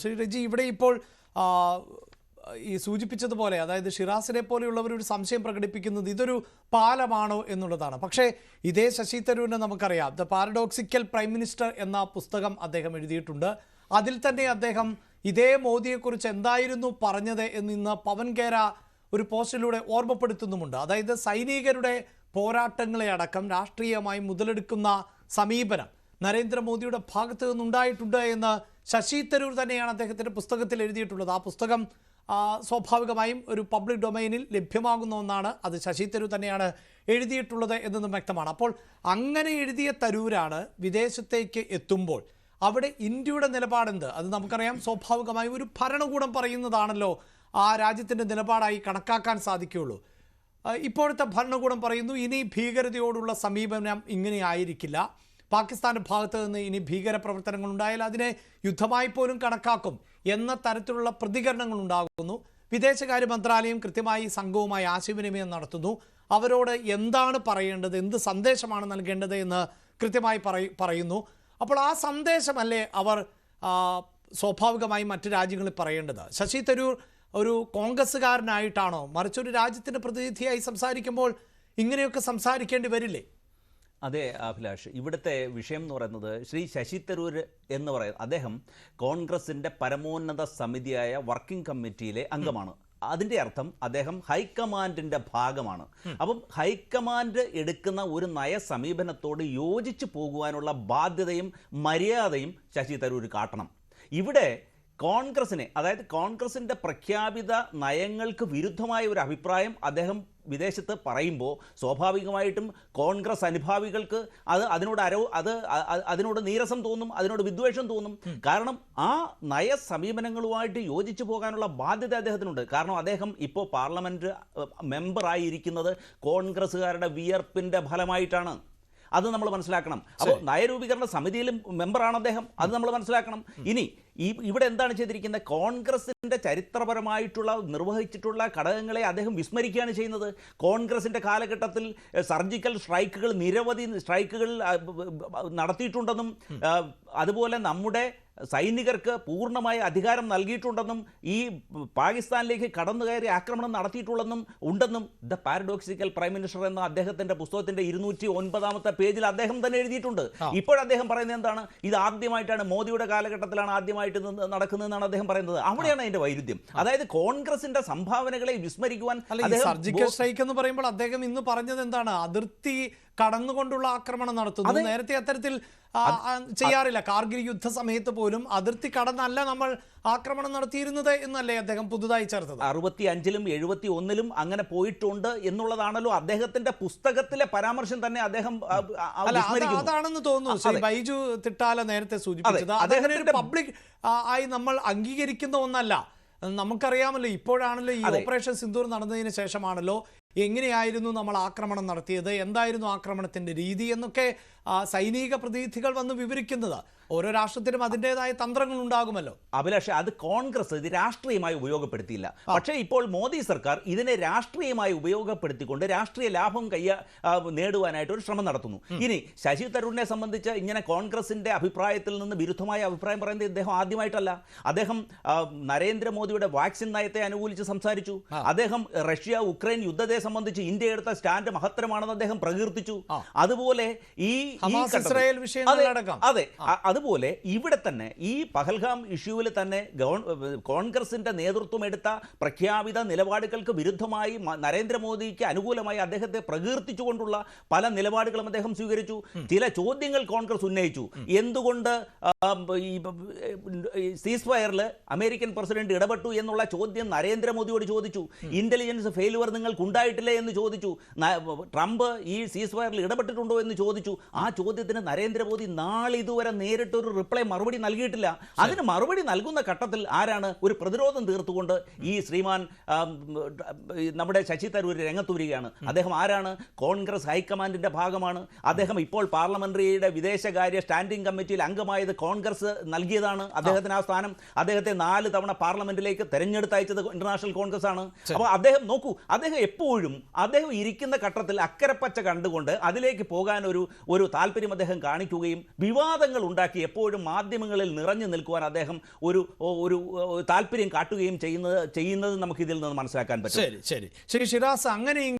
ശ്രീ രജി ഇവിടെ ഇപ്പോൾ ഈ സൂചിപ്പിച്ചതുപോലെ അതായത് ഷിറാസിനെ പോലെയുള്ളവർ ഒരു സംശയം പ്രകടിപ്പിക്കുന്നത് ഇതൊരു പാലമാണോ എന്നുള്ളതാണ്. പക്ഷേ ഇതേ ശശി തരൂരിനെ നമുക്കറിയാം. ദ പാരഡോക്സിക്കൽ പ്രൈം മിനിസ്റ്റർ എന്ന പുസ്തകം അദ്ദേഹം എഴുതിയിട്ടുണ്ട്. അതിൽ തന്നെ അദ്ദേഹം ഇതേ മോദിയെക്കുറിച്ച് എന്തായിരുന്നു പറഞ്ഞത് എന്നിന്ന് പവൻ കേര ഒരു പോസ്റ്റിലൂടെ ഓർമ്മപ്പെടുത്തുന്നുമുണ്ട്. അതായത് സൈനികരുടെ പോരാട്ടങ്ങളെ അടക്കം രാഷ്ട്രീയമായി മുതലെടുക്കുന്ന സമീപനം നരേന്ദ്രമോദിയുടെ ഭാഗത്തു നിന്നുണ്ടായിട്ടുണ്ട് എന്ന് ശശി തരൂർ തന്നെയാണ് അദ്ദേഹത്തിന്റെ പുസ്തകത്തിൽ എഴുതിയിട്ടുള്ളത്. ആ പുസ്തകം സ്വാഭാവികമായും ഒരു പബ്ലിക് ഡൊമൈനിൽ ലഭ്യമാകുന്ന ഒന്നാണ്. അത് ശശി തരൂർ തന്നെയാണ് എഴുതിയിട്ടുള്ളത് എന്നതും വ്യക്തമാണ്. അപ്പോൾ അങ്ങനെ എഴുതിയ തരൂരാണ് വിദേശത്തേക്ക് എത്തുമ്പോൾ അവിടെ ഇന്ത്യയുടെ നിലപാടെന്ത്? അത് നമുക്കറിയാം സ്വാഭാവികമായും ഒരു ഭരണകൂടം പറയുന്നതാണല്ലോ ആ രാജ്യത്തിന്റെ നിലപാടായി കണക്കാക്കാൻ സാധിക്കുകയുള്ളൂ. ഇപ്പോഴത്തെ ഭരണകൂടം പറയുന്നു ഇനി ഭീകരതയോടുള്ള സമീപനം ഇങ്ങനെ ആയിരിക്കില്ല. പാകിസ്ഥാന്റെ ഭാഗത്ത് നിന്ന് ഇനി ഭീകര പ്രവർത്തനങ്ങൾ ഉണ്ടായാൽ അതിനെ യുദ്ധമായി പോലും കണക്കാക്കും എന്ന തരത്തിലുള്ള പ്രതികരണങ്ങൾ ഉണ്ടാകുന്നു വിദേശകാര്യ മന്ത്രാലയം കൃത്യമായി സംഘവുമായി ആശയവിനിമയം നടത്തുന്നു. അവരോട് എന്താണ് പറയേണ്ടത്? എന്ത് സന്ദേശമാണ് നൽകേണ്ടത് എന്ന് കൃത്യമായി പറയുന്നു. അപ്പോൾ ആ സന്ദേശമല്ലേ അവർ സ്വാഭാവികമായും മറ്റു രാജ്യങ്ങളിൽ പറയേണ്ടത്? ശശി തരൂർ ഒരു കോൺഗ്രസ്സുകാരനായിട്ടാണോ? മറിച്ചൊരു രാജ്യത്തിന്റെ പ്രതിനിധിയായി സംസാരിക്കുമ്പോൾ ഇങ്ങനെയൊക്കെ സംസാരിക്കേണ്ടി വരില്ലേ? അതെ അഭിലാഷ്. ഇവിടുത്തെ വിഷയം എന്ന് പറയുന്നത് ശ്രീ ശശി തരൂർ എന്ന് പറയുന്നത് അദ്ദേഹം കോൺഗ്രസിന്റെ പരമോന്നത സമിതിയായ വർക്കിംഗ് കമ്മിറ്റിയിലെ അംഗമാണ്. അതിന്റെ അർത്ഥം അദ്ദേഹം ഹൈക്കമാൻഡിന്റെ ഭാഗമാണ്. അപ്പം ഹൈക്കമാൻഡ് എടുക്കുന്ന ഒരു നയ സമീപനത്തോട് യോജിച്ചു പോകുവാനുള്ള ബാധ്യതയും മര്യാദയും ശശി തരൂർ കാട്ടണം. ഇവിടെ കോൺഗ്രസിനെ അതായത് കോൺഗ്രസിന്റെ പ്രഖ്യാപിത നയങ്ങൾക്ക് വിരുദ്ധമായ ഒരു അഭിപ്രായം അദ്ദേഹം വിദേശത്ത് പറയുമ്പോൾ സ്വാഭാവികമായിട്ടും കോൺഗ്രസ് അനുഭാവികൾക്ക് അത് അതിനോട് അരോ അത് അതിനോട് നീരസം തോന്നും അതിനോട് വിദ്വേഷം തോന്നും. കാരണം ആ നയ സമീപനങ്ങളുമായിട്ട് യോജിച്ചു പോകാനുള്ള ബാധ്യത അദ്ദേഹത്തിനുണ്ട്. കാരണം അദ്ദേഹം ഇപ്പോൾ പാർലമെന്റ് മെമ്പറായിരിക്കുന്നത് കോൺഗ്രസ്സുകാരുടെ വിയർപ്പിന്റെ ഫലമായിട്ടാണ്. അത് നമ്മൾ മനസ്സിലാക്കണം. അപ്പോൾ നയരൂപീകരണ സമിതിയിലും മെമ്പറാണ് അദ്ദേഹം. അത് നമ്മൾ മനസ്സിലാക്കണം. ഇനി ഈ ഇവിടെ എന്താണ് ചെയ്തിരിക്കുന്നത്? കോൺഗ്രസിന്റെ ചരിത്രപരമായിട്ടുള്ള നിർവഹിച്ചിട്ടുള്ള ഘടകങ്ങളെ അദ്ദേഹം വിസ്മരിക്കുകയാണ് ചെയ്യുന്നത്. കോൺഗ്രസിന്റെ കാലഘട്ടത്തിൽ സർജിക്കൽ സ്ട്രൈക്കുകൾ നിരവധി സ്ട്രൈക്കുകൾ നടത്തിയിട്ടുണ്ടെന്നും അതുപോലെ നമ്മുടെ സൈനികർക്ക് പൂർണമായ അധികാരം നൽകിയിട്ടുണ്ടെന്നും ഈ പാകിസ്ഥാനിലേക്ക് കടന്നു കയറി ആക്രമണം നടത്തിയിട്ടുള്ളെന്നും ഉണ്ടെന്നും ദ പാരഡോക്സിക്കൽ പ്രൈം മിനിസ്റ്റർ എന്ന അദ്ദേഹത്തിന്റെ പുസ്തകത്തിന്റെ ഇരുന്നൂറ്റി ഒൻപതാമത്തെ പേജിൽ അദ്ദേഹം തന്നെ എഴുതിയിട്ടുണ്ട്. ഇപ്പോൾ അദ്ദേഹം പറയുന്നത് എന്താണ്? ഇത് ആദ്യമായിട്ടാണ് മോദിയുടെ കാലഘട്ടത്തിലാണ് ആദ്യമായിട്ട് ഇത് നടക്കുന്നതെന്നാണ് അദ്ദേഹം പറയുന്നത്. അവിടെയാണ് അതിന്റെ വൈരുദ്ധ്യം. അതായത് കോൺഗ്രസിന്റെ സംഭാവനകളെ വിസ്മരിക്കുവാൻ സർജിക്കൽ സ്ട്രൈക്ക് എന്ന് പറയുമ്പോൾ അദ്ദേഹം ഇന്ന് പറഞ്ഞത് എന്താണ്? അതിർത്തി കടന്നുകൊണ്ടുള്ള ആക്രമണം നടത്തുന്നു. നേരത്തെ അത്തരത്തിൽ ചെയ്യാറില്ല. കാർഗിൽ യുദ്ധ സമയത്ത് പോലും അതിർത്തി കടന്നല്ല നമ്മൾ ആക്രമണം നടത്തിയിരുന്നത് എന്നല്ലേ അദ്ദേഹം പുതുതായി ചേർത്തത്? അറുപത്തി അഞ്ചിലും എഴുപത്തി ഒന്നിലും അങ്ങനെ പോയിട്ടുണ്ട് എന്നുള്ളതാണല്ലോ അദ്ദേഹത്തിന്റെ പുസ്തകത്തിലെ പരാമർശം തന്നെ അദ്ദേഹം. അതാണെന്ന് തോന്നുന്നു. ബൈജു തിട്ടാല നേരത്തെ സൂചിപ്പിച്ചത്. അദ്ദേഹം അദ്ദേഹത്തിന്റെ- പബ്ലിക് ആയി നമ്മൾ അംഗീകരിക്കുന്ന ഒന്നല്ല. നമുക്കറിയാമല്ലോ ഇപ്പോഴാണല്ലോ ഈ ഓപ്പറേഷൻ സിന്ദൂർ നടന്നതിന് ശേഷമാണല്ലോ എങ്ങനെയായിരുന്നു നമ്മൾ ആക്രമണം നടത്തിയത്? എന്തായിരുന്നു ആക്രമണത്തിന്റെ രീതി എന്നൊക്കെ സൈനിക പ്രതിനിധികൾ വന്ന് വിവരിക്കുന്നത്. ഓരോ രാഷ്ട്രത്തിനും അതിന്റെതായ തന്ത്രങ്ങൾ ഉണ്ടാകുമല്ലോ. അഭിലാഷ് അത് കോൺഗ്രസ് ഇത് രാഷ്ട്രീയമായി ഉപയോഗപ്പെടുത്തിയില്ല. പക്ഷേ ഇപ്പോൾ മോദി സർക്കാർ ഇതിനെ രാഷ്ട്രീയമായി ഉപയോഗപ്പെടുത്തിക്കൊണ്ട് രാഷ്ട്രീയ ലാഭം കയ്യ നേടുവാനായിട്ട് ഒരു ശ്രമം നടത്തുന്നു. ഇനി ശശി തരൂരിനെ സംബന്ധിച്ച് ഇങ്ങനെ കോൺഗ്രസിന്റെ അഭിപ്രായത്തിൽ നിന്ന് വിരുദ്ധമായ അഭിപ്രായം പറയുന്നത് ഇദ്ദേഹം ആദ്യമായിട്ടല്ല. അദ്ദേഹം നരേന്ദ്രമോദിയുടെ വാക്സിൻ നയത്തെ അനുകൂലിച്ച് സംസാരിച്ചു. അദ്ദേഹം റഷ്യ ഉക്രൈൻ യുദ്ധത്തെ സംബന്ധിച്ച് ഇന്ത്യ എടുത്ത സ്റ്റാൻഡ് മഹത്തരമാണെന്ന് അദ്ദേഹം പ്രകീർത്തിച്ചു. അതുപോലെ ഈ ഇസ്രായേൽ വിഷയം അതെ അതുപോലെ ഇവിടെ തന്നെ ഈ പഹൽഗാം ഇഷ്യൂവിൽ തന്നെ കോൺഗ്രസിന്റെ നേതൃത്വം എടുത്ത പ്രഖ്യാപിത നിലപാടുകൾക്ക് വിരുദ്ധമായി നരേന്ദ്രമോദിക്ക് അനുകൂലമായി അദ്ദേഹത്തെ പ്രകീർത്തിച്ചുകൊണ്ടുള്ള പല നിലപാടുകളും അദ്ദേഹം സ്വീകരിച്ചു. ചില ചോദ്യങ്ങൾ കോൺഗ്രസ് ഉന്നയിച്ചു. എന്തുകൊണ്ട് സീസ് ഫയറിൽ അമേരിക്കൻ പ്രസിഡന്റ് ഇടപെട്ടു എന്നുള്ള ചോദ്യം നരേന്ദ്രമോദിയോട് ചോദിച്ചു. ഇന്റലിജൻസ് ഫെയിലുവർ നിങ്ങൾക്ക് ഉണ്ടായിട്ടില്ലേ എന്ന് ചോദിച്ചു. ട്രംപ് ഈ സീസ് ഫയറിൽ ഇടപെട്ടിട്ടുണ്ടോ എന്ന് ചോദിച്ചു. ആ ചോദ്യത്തിന് നരേന്ദ്രമോദി നാളെ നാളിതുവരെ നേരിട്ടൊരു റിപ്ലൈ മറുപടി നൽകിയിട്ടില്ല. അതിന് മറുപടി നൽകുന്ന ഘട്ടത്തിൽ ആരാണ് ഒരു പ്രതിരോധം തീർത്തുകൊണ്ട് ഈ ശ്രീമാൻ നമ്മുടെ ശശി തരൂർ രംഗത്ത് വരികയാണ് അദ്ദേഹം ആരാണ്? കോൺഗ്രസ് ഹൈക്കമാൻഡിന്റെ ഭാഗമാണ്. അദ്ദേഹം ഇപ്പോൾ പാർലമെന്ററിയുടെ വിദേശകാര്യ സ്റ്റാൻഡിംഗ് കമ്മിറ്റിയിൽ അംഗമായത് കോൺഗ്രസ് നൽകിയതാണ് അദ്ദേഹത്തിന് ആ. സ്ഥാനം. അദ്ദേഹത്തെ നാല് തവണ പാർലമെന്റിലേക്ക് തെരഞ്ഞെടുത്തയച്ചത് ഇന്റർനാഷണൽ കോൺഗ്രസ് ആണ്. അപ്പോൾ അദ്ദേഹം നോക്കൂ അദ്ദേഹം എപ്പോഴും എപ്പോഴും അദ്ദേഹം ഇരിക്കുന്ന ഘട്ടത്തിൽ അക്കരപ്പച്ച കണ്ടുകൊണ്ട് അതിലേക്ക് പോകാൻ ഒരു ഒരു താല്പര്യം അദ്ദേഹം കാണിക്കുകയും വിവാദങ്ങൾ ഉണ്ടാക്കി എപ്പോഴും മാധ്യമങ്ങളിൽ നിറഞ്ഞു നിൽക്കുവാൻ അദ്ദേഹം ഒരു ഒരു താല്പര്യം കാട്ടുകയും ചെയ്യുന്നത് ചെയ്യുന്നത് നമുക്ക് ഇതിൽ നിന്ന് മനസ്സിലാക്കാൻ പറ്റും. ശരി ശരി. ശരി ഷിറാസ് അങ്ങനെ